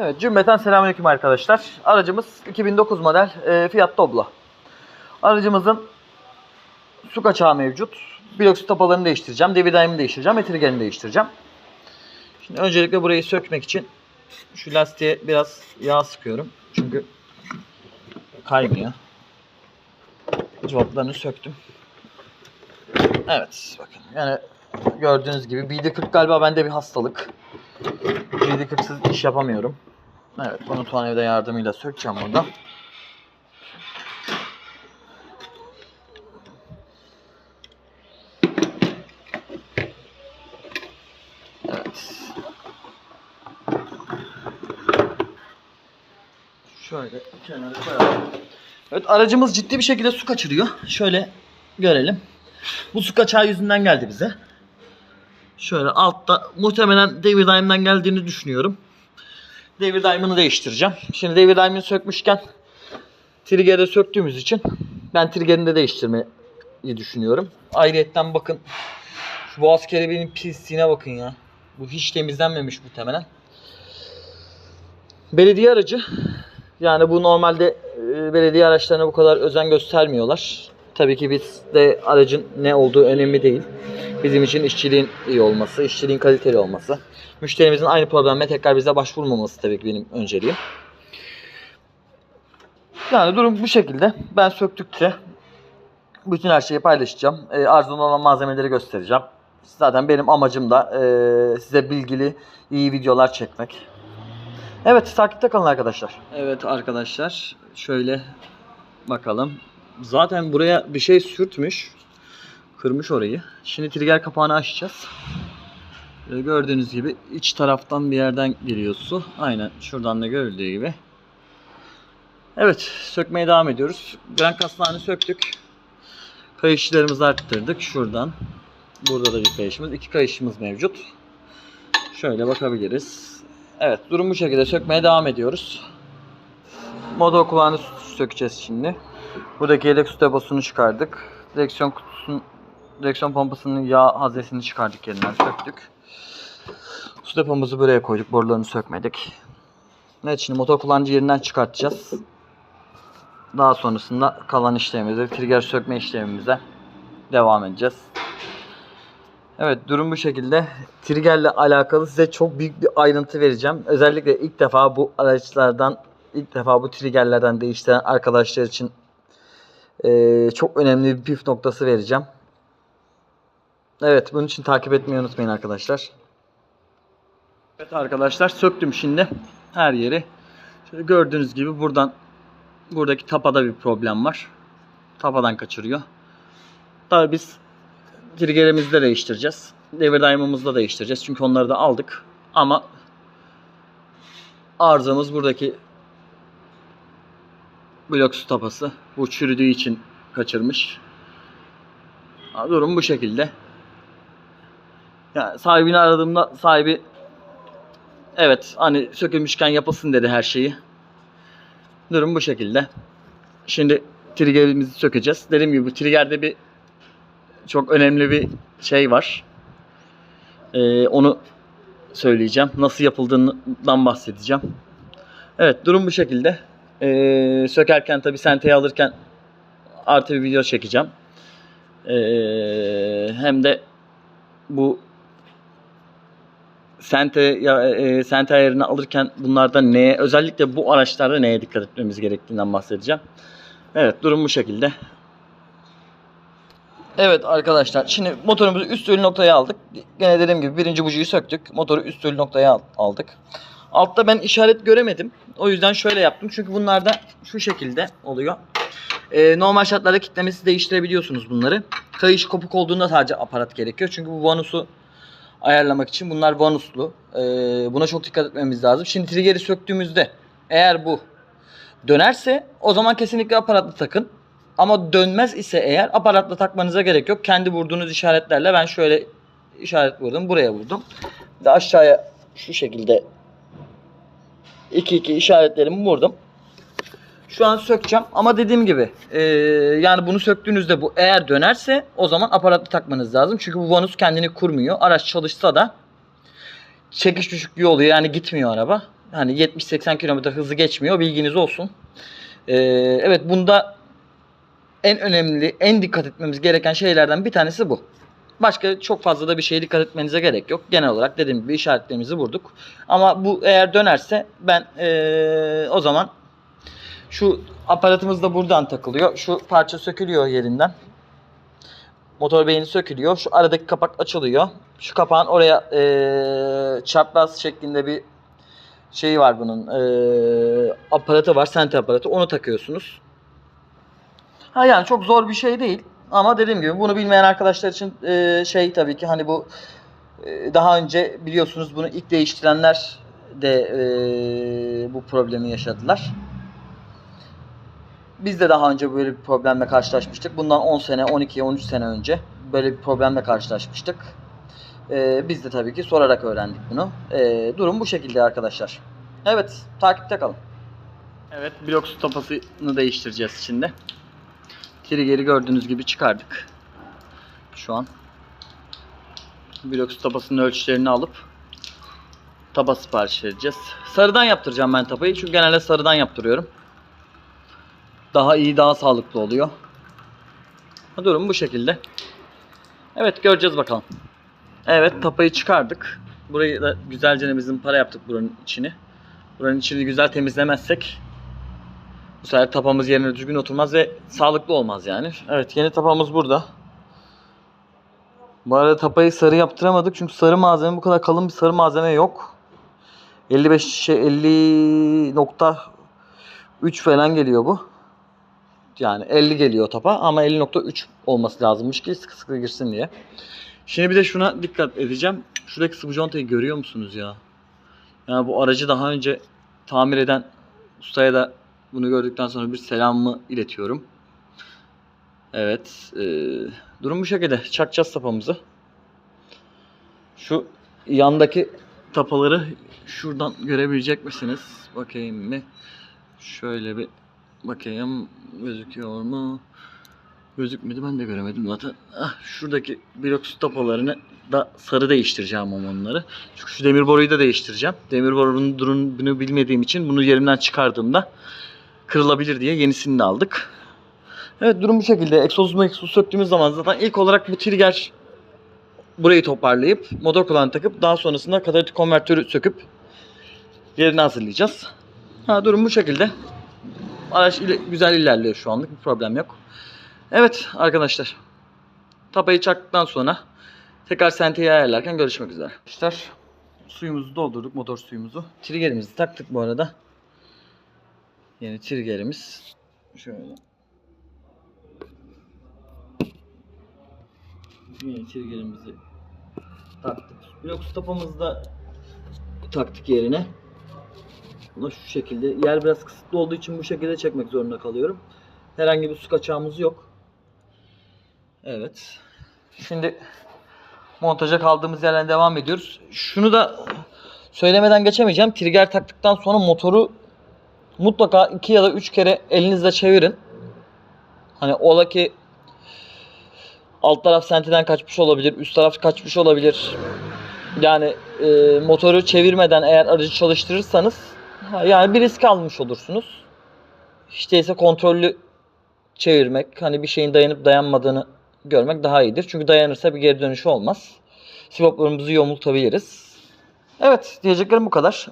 Evet cümleten selamünaleyküm arkadaşlar. Aracımız 2009 model e, Fiat Doblo. Aracımızın su kaçağı mevcut. Blok su tapalarını değiştireceğim. Devir daimini değiştireceğim. ve triggerini değiştireceğim. Şimdi öncelikle burayı sökmek için şu lastiğe biraz yağ sıkıyorum. Çünkü kaymıyor. Cıvaplarını söktüm. Evet bakın yani gördüğünüz gibi BD40 galiba bende bir hastalık. BD40'sız iş yapamıyorum. Evet bunu tornavida yardımıyla sökeceğim burada. Şöyle kenara. Evet aracımız ciddi bir şekilde su kaçırıyor. Şöyle görelim. Bu su kaçağı yüzünden geldi bize. Şöyle altta muhtemelen devir daimden geldiğini düşünüyorum. Devir daimini değiştireceğim. Şimdi devir daimini sökmüşken trigger'ı söktüğümüz için ben trigger'ini de değiştirmeyi düşünüyorum. Ayrıyetten bakın şu boğaz kelebeğinin pisliğine bakın ya. Bu hiç temizlenmemiş muhtemelen. Belediye aracı. Yani bu normalde e, belediye araçlarına bu kadar özen göstermiyorlar. Tabii ki biz de aracın ne olduğu önemli değil. Bizim için işçiliğin iyi olması, işçiliğin kaliteli olması. Müşterimizin aynı probleme tekrar bize başvurmaması tabii ki benim önceliğim. Yani durum bu şekilde. Ben söktükçe bütün her şeyi paylaşacağım. E, arzulu olan malzemeleri göstereceğim. Zaten benim amacım da e, size bilgili, iyi videolar çekmek. Evet, takipte kalın arkadaşlar. Evet arkadaşlar, şöyle bakalım. Zaten buraya bir şey sürtmüş. Kırmış orayı. Şimdi trigger kapağını açacağız. Böyle gördüğünüz gibi iç taraftan bir yerden giriyor su. Aynen şuradan da görüldüğü gibi. Evet, sökmeye devam ediyoruz. Gren kasnağını söktük. Kayışlarımızı arttırdık şuradan. Burada da bir kayışımız. iki kayışımız mevcut. Şöyle bakabiliriz. Evet, durum bu şekilde. Sökmeye devam ediyoruz. Motor kulağını sökeceğiz şimdi. Buradaki yedek su deposunu çıkardık. Direksiyon kutusunun direksiyon pompasının yağ haznesini çıkardık yerinden söktük. Su depomuzu buraya koyduk. Borularını sökmedik. Evet şimdi motor kullanıcı yerinden çıkartacağız. Daha sonrasında kalan işlemimize, trigger sökme işlemimize devam edeceğiz. Evet durum bu şekilde. Triggerle alakalı size çok büyük bir ayrıntı vereceğim. Özellikle ilk defa bu araçlardan, ilk defa bu triggerlerden değiştiren arkadaşlar için eee, çok önemli bir püf noktası vereceğim. Evet bunun için takip etmeyi unutmayın arkadaşlar. Evet arkadaşlar söktüm şimdi her yeri. Şöyle gördüğünüz gibi buradan buradaki tapada bir problem var. Tapadan kaçırıyor. Tabii biz triggerimizi de değiştireceğiz. Devir daimimizi de değiştireceğiz. Çünkü onları da aldık. Ama arızamız buradaki blok su tapası. Bu çürüdüğü için kaçırmış. Durum bu şekilde. Yani sahibini aradığımda sahibi evet hani sökülmüşken yapılsın dedi her şeyi. Durum bu şekilde. Şimdi triggerimizi sökeceğiz. Dediğim gibi bu triggerde bir çok önemli bir şey var. Ee, onu söyleyeceğim. Nasıl yapıldığından bahsedeceğim. Evet durum bu şekilde. Ee, sökerken tabi senteye alırken artı bir video çekeceğim. Ee, hem de bu sente ya e, sente ayarını alırken bunlarda neye özellikle bu araçlarda neye dikkat etmemiz gerektiğinden bahsedeceğim. Evet durum bu şekilde. Evet arkadaşlar şimdi motorumuzu üst ölü noktaya aldık. Gene dediğim gibi birinci bujiyi söktük. Motoru üst ölü noktaya al- aldık. Altta ben işaret göremedim. O yüzden şöyle yaptım. Çünkü bunlarda şu şekilde oluyor. Ee, normal şartlarda kitlemesi değiştirebiliyorsunuz bunları. Kayış kopuk olduğunda sadece aparat gerekiyor. Çünkü bu vanusu ayarlamak için bunlar vanuslu. Ee, buna çok dikkat etmemiz lazım. Şimdi triggeri söktüğümüzde eğer bu dönerse o zaman kesinlikle aparatlı takın. Ama dönmez ise eğer aparatla takmanıza gerek yok. Kendi vurduğunuz işaretlerle ben şöyle işaret vurdum. Buraya vurdum. Bir de aşağıya şu şekilde 2 2 işaretlerimi vurdum. Şu an sökeceğim ama dediğim gibi eee, yani bunu söktüğünüzde bu eğer dönerse o zaman aparatlı takmanız lazım. Çünkü bu vanus kendini kurmuyor. Araç çalışsa da çekiş düşüklüğü oluyor yani gitmiyor araba. hani 70-80 km hızı geçmiyor bilginiz olsun. Ee, evet bunda en önemli, en dikkat etmemiz gereken şeylerden bir tanesi bu. Başka çok fazla da bir şeye dikkat etmenize gerek yok. Genel olarak dediğim gibi işaretlerimizi vurduk. Ama bu eğer dönerse ben ee, o zaman şu aparatımız da buradan takılıyor. Şu parça sökülüyor yerinden. Motor beyni sökülüyor. Şu aradaki kapak açılıyor. Şu kapağın oraya ee, çapraz şeklinde bir şeyi var bunun. ee, aparatı var. Sente aparatı. Onu takıyorsunuz. Ha yani çok zor bir şey değil. Ama dediğim gibi bunu bilmeyen arkadaşlar için ee, şey tabii ki hani bu ee, daha önce biliyorsunuz bunu ilk değiştirenler de ee, bu problemi yaşadılar. Biz de daha önce böyle bir problemle karşılaşmıştık. Bundan 10 sene, 12, 13 sene önce böyle bir problemle karşılaşmıştık. Ee, biz de tabii ki sorarak öğrendik bunu. Ee, durum bu şekilde arkadaşlar. Evet, takipte kalın. Evet, blok su tapasını değiştireceğiz şimdi. Trigger'i gördüğünüz gibi çıkardık. Şu an. Blok su tapasının ölçülerini alıp tapa sipariş vereceğiz. Sarıdan yaptıracağım ben tapayı. Çünkü genelde sarıdan yaptırıyorum. Daha iyi, daha sağlıklı oluyor. Durum bu şekilde. Evet, göreceğiz bakalım. Evet, tapayı çıkardık. Burayı da güzelce bizim para yaptık buranın içini. Buranın içini güzel temizlemezsek bu sefer tapamız yerine düzgün oturmaz ve sağlıklı olmaz yani. Evet, yeni tapamız burada. Bu arada tapayı sarı yaptıramadık çünkü sarı malzeme bu kadar kalın bir sarı malzeme yok. 55 şey 50.3 falan geliyor bu. Yani 50 geliyor tapa ama 50.3 olması lazımmış ki sıkı sıkı girsin diye. Şimdi bir de şuna dikkat edeceğim. Şuradaki sıvı contayı görüyor musunuz ya? Yani bu aracı daha önce tamir eden ustaya da bunu gördükten sonra bir selamımı iletiyorum. Evet. E, durum bu şekilde. Çakacağız tapamızı. Şu yandaki tapaları şuradan görebilecek misiniz? Bakayım mı? Şöyle bir bakayım. Gözüküyor mu? Gözükmedi ben de göremedim zaten. Ah, şuradaki blok su tapalarını da sarı değiştireceğim ama onları. Çünkü şu demir boruyu da değiştireceğim. Demir borunun durumunu bilmediğim için bunu yerimden çıkardığımda kırılabilir diye yenisini de aldık. Evet durum bu şekilde. Egzozu egzozu söktüğümüz zaman zaten ilk olarak bu trigger burayı toparlayıp motor kulağını takıp daha sonrasında katalitik konvertörü söküp yerini hazırlayacağız. Ha, durum bu şekilde. Araç ile- güzel ilerliyor şu anlık. Bir problem yok. Evet arkadaşlar. Tapayı çaktıktan sonra tekrar senteyi ayarlarken görüşmek üzere. Arkadaşlar suyumuzu doldurduk. Motor suyumuzu. Triggerimizi taktık bu arada. Yeni triggerimiz. Şöyle. Yeni triggerimizi taktık. Blok stopamızı da taktık yerine. Buna şu şekilde. Yer biraz kısıtlı olduğu için bu şekilde çekmek zorunda kalıyorum. Herhangi bir su kaçağımız yok. Evet. Şimdi montaja kaldığımız yerden devam ediyoruz. Şunu da söylemeden geçemeyeceğim. Trigger taktıktan sonra motoru mutlaka iki ya da üç kere elinizle çevirin. Hani ola ki alt taraf sentiden kaçmış olabilir, üst taraf kaçmış olabilir. Yani e, motoru çevirmeden eğer aracı çalıştırırsanız yani bir risk almış olursunuz. Hiç değilse kontrollü çevirmek, hani bir şeyin dayanıp dayanmadığını görmek daha iyidir. Çünkü dayanırsa bir geri dönüşü olmaz. Sivoplarımızı yomultabiliriz. Evet, diyeceklerim bu kadar.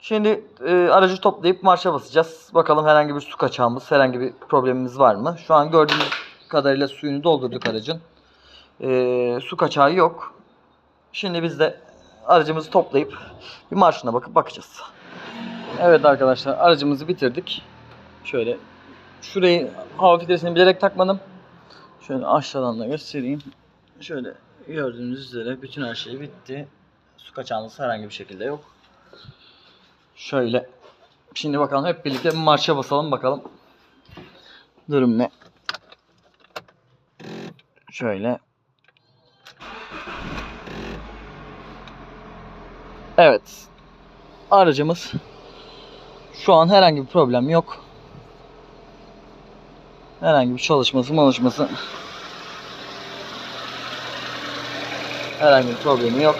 Şimdi e, aracı toplayıp marşa basacağız. Bakalım herhangi bir su kaçağımız, herhangi bir problemimiz var mı? Şu an gördüğünüz kadarıyla suyunu doldurduk aracın. E, su kaçağı yok. Şimdi biz de aracımızı toplayıp bir marşına bakıp bakacağız. Evet arkadaşlar aracımızı bitirdik. Şöyle şurayı hava filtresini bilerek takmadım. Şöyle aşağıdan da göstereyim. Şöyle gördüğünüz üzere bütün her şey bitti. Su kaçağımız herhangi bir şekilde yok. Şöyle. Şimdi bakalım hep birlikte bir marşa basalım bakalım. Durum ne? Şöyle. Evet. Aracımız şu an herhangi bir problem yok. Herhangi bir çalışması çalışması herhangi bir problemi yok.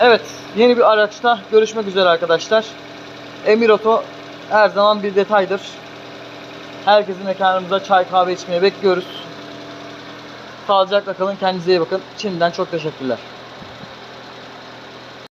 Evet, yeni bir araçta görüşmek üzere arkadaşlar. Emir Oto her zaman bir detaydır. Herkesin mekanımıza çay kahve içmeye bekliyoruz. Sağlıcakla kalın, kendinize iyi bakın. Şimdiden çok teşekkürler.